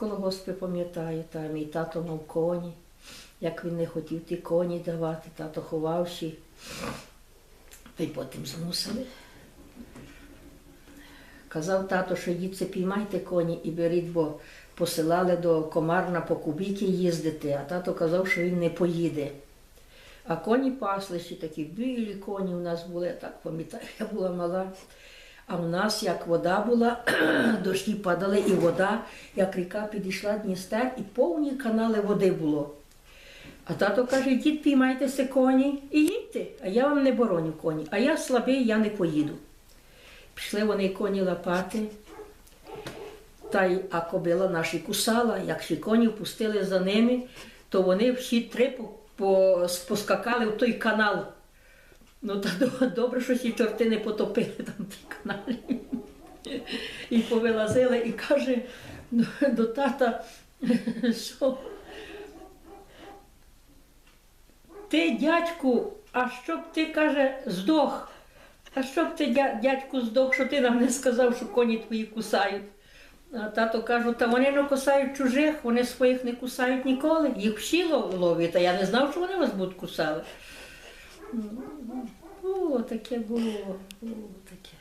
колгоспи пам'ятаю, там і тато мав коні, як він не хотів ті коні давати, тато ховавши. Та й потім змусили. Казав тато, що їдьте, піймайте коні і беріть, бо посилали до Комарна по кубіки їздити, а тато казав, що він не поїде. А коні пасли ще такі білі коні у нас були, я так пам'ятаю, я була мала. А в нас як вода була, дощі падали, і вода, як ріка підійшла Дністер, і повні канали води було. А тато каже, дід, піймайтеся коні і їдьте, а я вам не бороню коні, а я слабий, я не поїду. Пішли вони коні лапати, та й а кобила наші кусала, як ще коні впустили за ними, то вони всі три по, по, поскакали в той канал. Ну та добре, що ці чорти не потопили там каналі. І повилазили, і каже до, тата, що ти, дядьку, а щоб ти каже, здох. А щоб ти, дядьку, здох, що ти нам не сказав, що коні твої кусають. А тато кажу, та вони не кусають чужих, вони своїх не кусають ніколи. Їх всі лов- ловлять, а я не знав, що вони вас будуть кусали. Було таке було, було таке.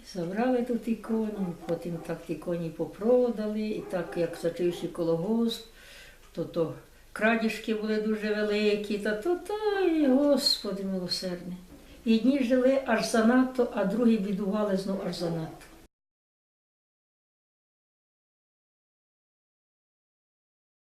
І Забрали тут ікону, потім так іконі коні попродали, і так як зачивши колгосп, то то крадіжки були дуже великі, та то та й Господи милосердний. І одні жили аж занадто, а другі бідували знов аж занадто.